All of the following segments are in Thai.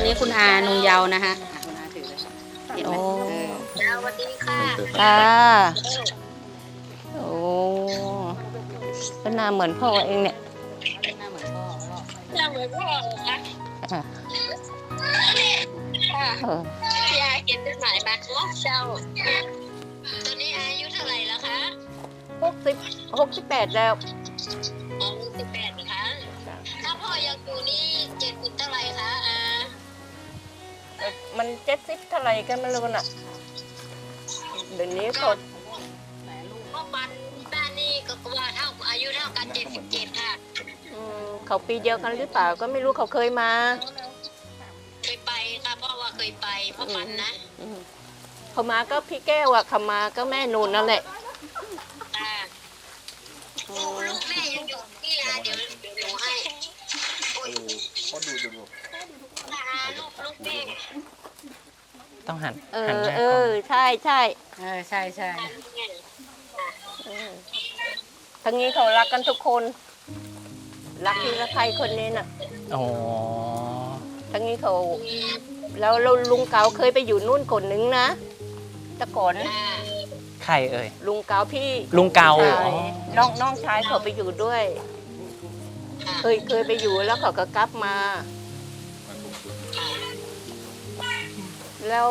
อันนี้คุณอานุงเยาว์นะคะอะคุณอาถือเลยเห็นไหมโอ้เออสวัสดีค่ะค่ะโอ้ก็หน้าเหมือนพ่อเองเนี่ยหน้าเหมือนพ่อพ่อจะเหมือนพ่อเหรอคะอะค่ะเออพี่อาเก็บเป็นหมายมาเจ้าตอนนี้อายุเท่าไหร่แล้วคะหกสิบหกสิบแปดแล้วอ๋อสิบแปดนะคะถ้าพ่อยังอยู่นี่ มันเจ็ดสิบเท่าไหร่กันไม่รู้น่ะเดี๋ยวนี้เขาพ่อปันบ้านนี่ก็ว่าเท่าอายุเท่ากันเจ็ดสิบเจ็ดค่ะอืมเขาปีเดียวกันหรือเปล่าก็ไม่รู้เขาเคยมา เคยไปค่ะพ่อว่าเคยไปพ่อปันนะอืมเขามาก็พี่แก้วอะเขามาก็แม่นูนนั่นแหละค่ะลูกลูกแม่ยังอยู่นี่อาเดี๋ยวเดี๋ยวหนูให้โอ้ยเขาดูดูดูอาลูกลูกแม่ ต้องหันเอหันอหน้าเอกล้อใช่ใช่เออใช่ใช่อืมทั้งนี้เขารักกันทุกคน รักที่ละใครคนนี้น่ะ อ๋อทั้งนี้เขาแล้วแล้วลุงเกาเคยไปอยู่นู่นคนนึงนะแต่ก่อนใครเอ่ย ลุงเกาพี่ลุงเกาชยอ๋อน้องน้องชายเขาไปอยู่ด้วย เคยเคยไปอยู่แล้วเขาก็กลับมา แล้ว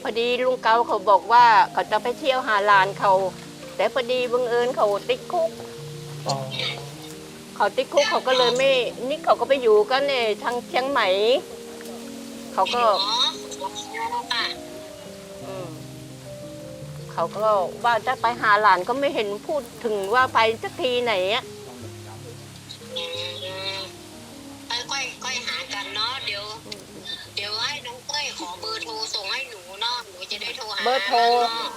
พอดีลุงเกาเขาบอกว่าเขาจะไปเที่ยวหาหลานเขา แต่พอดีบังเอิญเขาติดคุกอ๋อเขาติดคุกเขาก็เลยไม่นี่เขาก็ไปอยู่กันในทางเชียงใหม่ เขาก็อ๋อค่ะอืมเขาก็ว่าจะไปหาหลานก็ไม่เห็นพูดถึงว่าไปสักทีไหนอะ เบอร์โทรเนาะ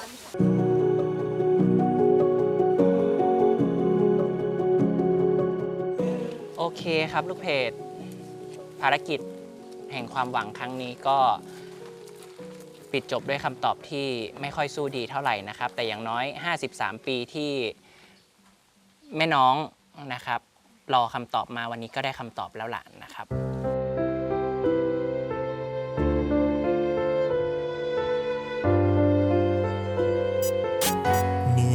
โอเคครับลูกเพจ ภารกิจแห่งความหวังครั้งนี้ก็ปิดจบด้วยคำตอบที่ไม่ค่อยสู้ดีเท่าไหร่นะครับ แต่อย่างน้อย 53 ปีที่แม่น้องนะครับ รอคำตอบมาวันนี้ก็ได้คำตอบแล้วล่ะนะครับ